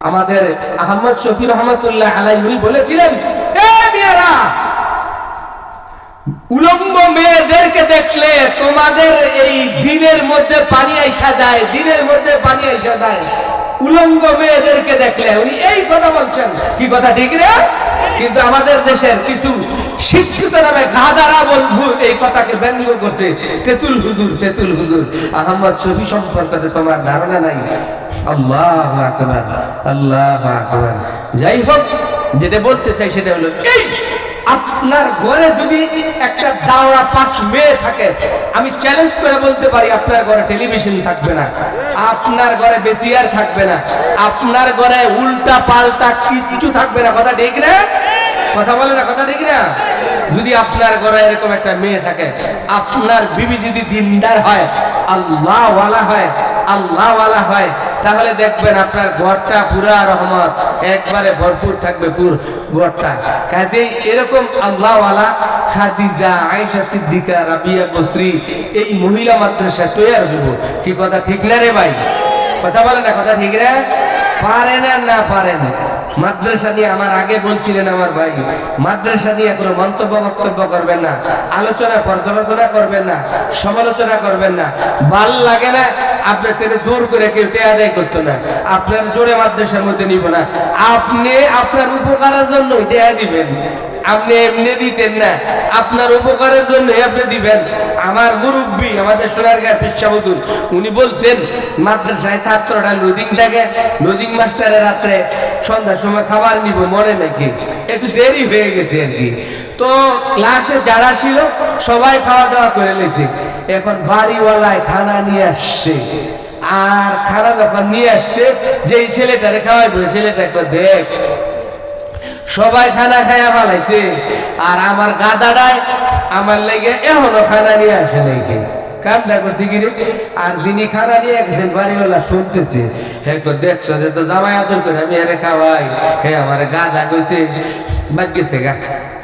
আমাদের আহমদ শফি রহমতুল্লাহ আলাই বলেছিলেন উলম্ব মেয়েদেরকে দেখলে তোমাদের এই দিনের মধ্যে পানি আইসা যায় দিনের মধ্যে পানি আইসা যায়। উলঙ্গ মেয়েদেরকে দেখলে, উনি এই কথা বলছেন। কি কথা ঠিক না? কিন্তু আমাদের দেশের কিছু শিক্ষিত নামে গাদারা এই কথাকে ব্যঙ্গ করছে। তেতুল হুজুর তেতুল হুজুর, আহমদ শফি সম্পর্কে তোমার ধারণা নাই। আল্লাহ আকবার আল্লাহ আকবার। যাই হোক, যেটা বলতে চাই সেটা হলো, এই, আপনার ঘরে যদি একটা দাওড়া পাঁচ মেয়ে থাকে, আমি চ্যালেঞ্জ করে বলতে পারি, আপনার ঘরে টেলিভিশন থাকবে না, আপনার ঘরে বেসিয়ার থাকবে না, আপনার ঘরে উল্টা পাল্টা কিচ্ছু থাকবে না। কথা ঠিক না? কথা বলে না, কথা ঠিক না? যদি আপনার ঘরে এরকম একটা মেয়ে থাকে, আপনার বিবি যদি দিনদার হয় আল্লাহ ওয়ালা হয় আল্লাহ হয়, তাহলে দেখবেন আপনার ঘরটা পুরা রহমত। একবারে ভরপুর থাকবে পুর ঘরটা। কাজেই এরকম আল্লাহওয়ালা খাদিজা, আয়েশা সিদ্দিকা, রাবিয়া বসরি, এই মহিলা মাদ্রাসা তৈয়ার হইব। কি কথা ঠিক না রে ভাই? কথা বলে না, কথা ঠিক রে পারে না না পারে না। মাদ্রাসা দিয়ে আমার আগে বলছিলেন আমার ভাই, মাদ্রাসা দিয়ে কোনো মন্তব্য, বক্তব্য করবেন না, আলোচনা, পর্যালোচনা করবেন না, সমালোচনা করবেন না। ভালো লাগে না, আপনার তেলে জোর করে কেউ টেয়া দেয় করতো না। আপনার জোরে মাদ্রাসার মধ্যে নিব না। আপনি আপনার উপকারের জন্য টেয়া দিবেন। আপনি এমনি দিতেন না। আপনার উপকারের জন্য আপনি দিবেন। আমার মুরব্বী, আমাদের সোনারগাঁ পেশাবতুর উনি বলতেন, মাদ্রাসায় ছাত্ররা লুদিং থাকে লুদিং মাস্টারের রাত্রে সন্ধ্যার সময় খাবার নিব, মনে নাকি? একটু দেরি হয়ে গেছে আর কি। তো ক্লাসে যারা ছিল, সবাই খাওয়া দাওয়া করে লেছে এখন বাড়িওয়ালায় খানা নিয়ে আসছে। আর খানা যখন নিয়ে আসছে, যেই ছেলেটারে খাওয়াইবো ছেলেটাকে দেখ সবাই খানা খাইয়া পালাইছে আর আমার গাদাটায় আমার লেগে এখনও খানা নিয়ে আসে নাই আর যিনি খানা নিয়ে বাড়িওয়ালা শুনতেছে। দেখছ যে তো করে আমি এনে খাওয়াই। হে আমার গাদা বাদ গেছে গা।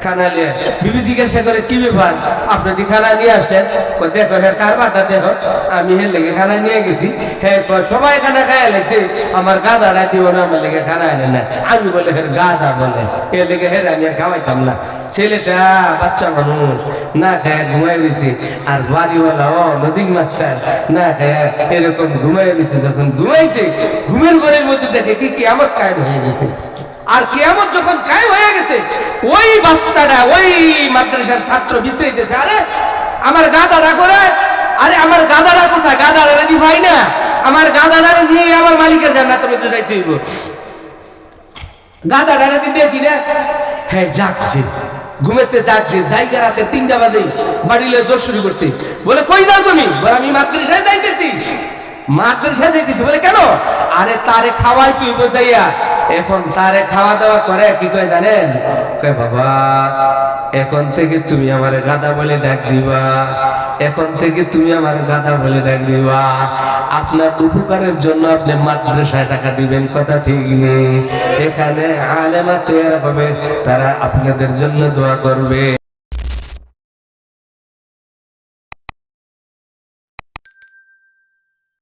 খানা নিয়ে। বিবি জিজ্ঞাসা করে, কি ব্যাপার? আপনি দি খানা নিয়ে আসলেন? দেখো হে কারবারটা দেখো। আমি হের লেগে খানা নিয়ে গেছি। হে কই সবাই খানা খাইয়া লাগছে। আমার গাদাটা দিব না, আমার লেগে খানা এনে না। আমি বলে, হের গাদা বলে। এ লেগে হের আমি আর খাওয়াইতাম না। ছেলেটা, বাচ্চা মানুষ, না খায় ঘুমাই দিছে আর বাড়িওয়ালা, ও নদীর মাস্টার না খায় এরকম ঘুমাই দিছে যখন ঘুমাইছে, ঘুমের ঘরের মধ্যে দেখে কি কেমন কায়েম হয়ে গেছে। আর কেমন যখন কায়েম হয়ে গেছে, ওই বাচ্চাটা, ওই মাদ্রাসার ছাত্র বিস্তারিতেছে আরে আমার গাদাটা করে আরে আমার গাদাটা কোথায়? গাদাটা দি ভাই না। আমার গাদাটা নিয়ে আমার মালিকের জান্নাতের মধ্যে যাইতে হইব। গাদা ডানা দিন দেখি না হ্যাঁ যাচ্ছে ঘুমেতে যাচ্ছে জায়গা রাতে তিনটা বাজে। বাড়িলে দোষ শুরু করছে। বলে, কই যাও তুমি? বলে, আমি মাদ্রাসায় যাইতেছি। মাদ্রাসায় যাইতেছি। বলে, কেন? আরে, তারে খাওয়াই তুই বোঝাইয়া। এখন তারে খাওয়া দাওয়া করে, কি কয় জানেন? বাবা, এখন থেকে তুমি আমার গাদা বলে ডাক দিবা। এখন থেকে তুমি আমার গাদা বলে ডাক দিবা। আপনার উপকারের জন্য আপনি মাদ্রাসায় টাকা দিবেন, কথা ঠিক নেই। এখানে আলেমা তৈরি হবে, তারা আপনাদের জন্য দোয়া করবে।